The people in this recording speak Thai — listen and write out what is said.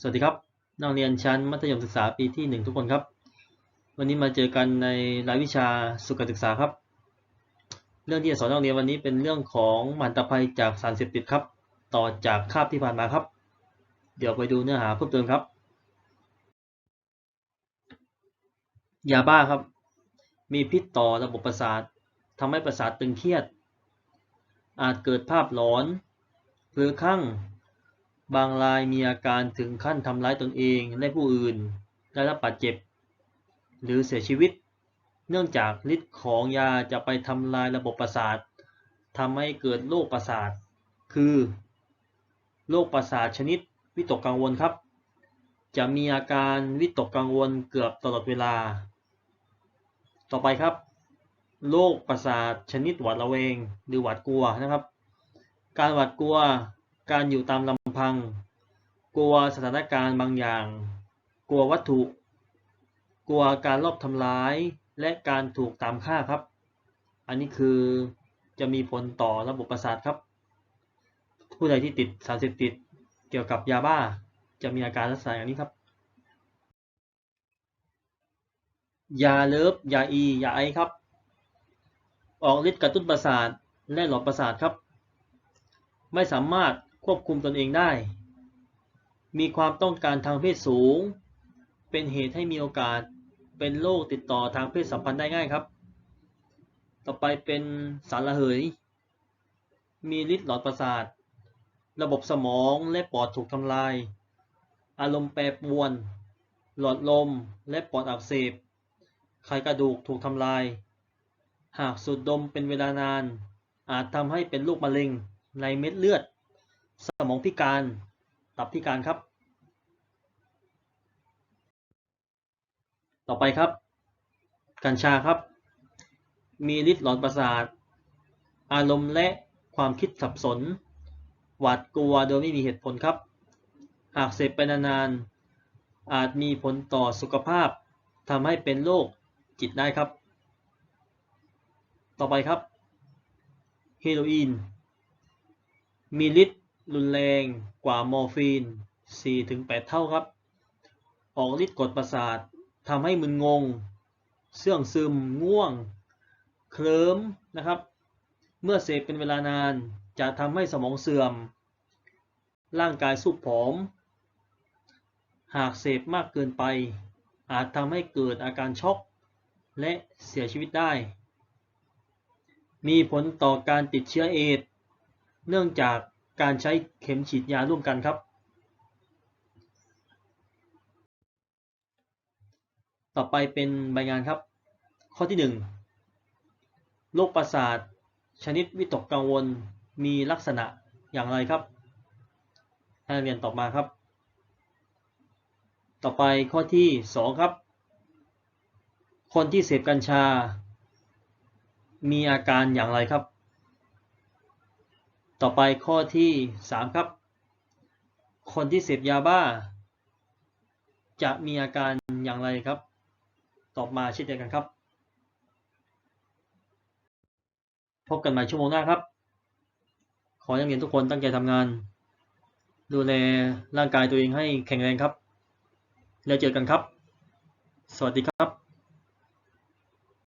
สวัสดีครับ นักเรียนชั้นมัธยมศึกษาปีที่หนึ่งทุกคนครับ วันนี้มาเจอกันในรายวิชาสุขศึกษาครับ เรื่องที่จะสอนนักเรียนวันนี้เป็นเรื่องของหมันตภัยจากสารเสพติดครับ ต่อจากคาบที่ผ่านมาครับ เดี๋ยวไปดูเนื้อหาเพิ่มเติมครับ ยาบ้าครับ มีพิษต่อระบบประสาททำให้ประสาทตึงเครียด อาจเกิดภาพหลอนหรือคลั่ง บางรายมีอาการถึงขั้นทำร้ายตนเองและผู้อื่น ได้รับบาดเจ็บ หรือเสียชีวิต เนื่องจากฤทธิ์ของยาจะไปทำลายระบบประสาททำให้เกิดโรคประสาท คือโรคประสาทชนิดวิตกกังวลครับ จะมีอาการวิตกกังวลเกือบตลอดเวลา ต่อไปครับโรคประสาทชนิดหวาดระแวงหรือหวาดกลัวนะครับ การหวาดกลัว การอยู่ตามลำพัง กลัวสถานการณ์บางอย่าง กลัววัตถุ กลัวการลอบทำร้าย และการถูกตามฆ่าครับ อันนี้คือจะมีผลต่อระบบประสาทครับ ผู้ใดที่ติดสารเสพติดเกี่ยวกับยาบ้า จะมีอาการลักษณะอย่างนี้ครับ ยาเลิฟ ยาอี ยาไอครับ ออกฤทธิ์กระตุ้นประสาทและหลอดประสาทครับ ไม่สามารถ ควบคุมตนเองได้ มีความต้องการทางเพศสูง เป็นเหตุให้มีโอกาสเป็นโรคติดต่อทางเพศสัมพันธ์ได้ง่ายครับ ต่อไปเป็นสารระเหย มีฤทธิ์หลอดประสาท ระบบสมองและปอดถูกทำลาย อารมณ์แปรปรวน หลอดลมและปอดอักเสบ ไขกระดูกถูกทำลาย หากสูดดมเป็นเวลานาน อาจทำให้เป็นโรคมะเร็งในเม็ดเลือด สมองพิการตับพิการครับ ต่อไปครับ กัญชาครับ มีฤทธิ์หลอนประสาท อารมณ์และความคิดสับสน หวาดกลัวโดยไม่มีเหตุผลครับ หากเสพไปนานๆ อาจมีผลต่อสุขภาพทำให้เป็นโรคจิตได้ครับ ต่อไปครับ เฮโรอีน มีฤทธิ์ รุนแรงกว่าโมฟีน 4-8 เท่าครับ ออกฤทธิ์กดประสาททำให้มึนงง เสื่องซึม ง่วง เคลิ้มนะครับ เมื่อเสพเป็นเวลานานจะทำให้สมองเสื่อม ร่างกายสุบผอม หากเสพมากเกินไป อาจทำให้เกิดอาการช็อก และเสียชีวิตได้ มีผลต่อการติดเชื้อเอดส์เนื่องจาก การใช้เข็มฉีดยาร่วมกันครับ ต่อไปเป็นใบงานครับ ข้อที่ 1 โรคประสาท ชนิดวิตกกังวลมีลักษณะอย่างไรครับให้นักเรียนตอบมาครับ ต่อไปข้อที่ 2 ครับ คนที่เสพกัญชา มีอาการอย่างไรครับ ต่อไปข้อที่ 3 ครับ คนที่เสพยาบ้า จะมีอาการอย่างไรครับ ตอบมาเช่นเดียวกันครับ พบกันใหม่ชั่วโมงหน้าครับ ขอให้นักเรียนทุกคนตั้งใจทำงาน ดูแลร่างกายตัวเองให้แข็งแรงครับ แล้วเจอกันครับ สวัสดีครับ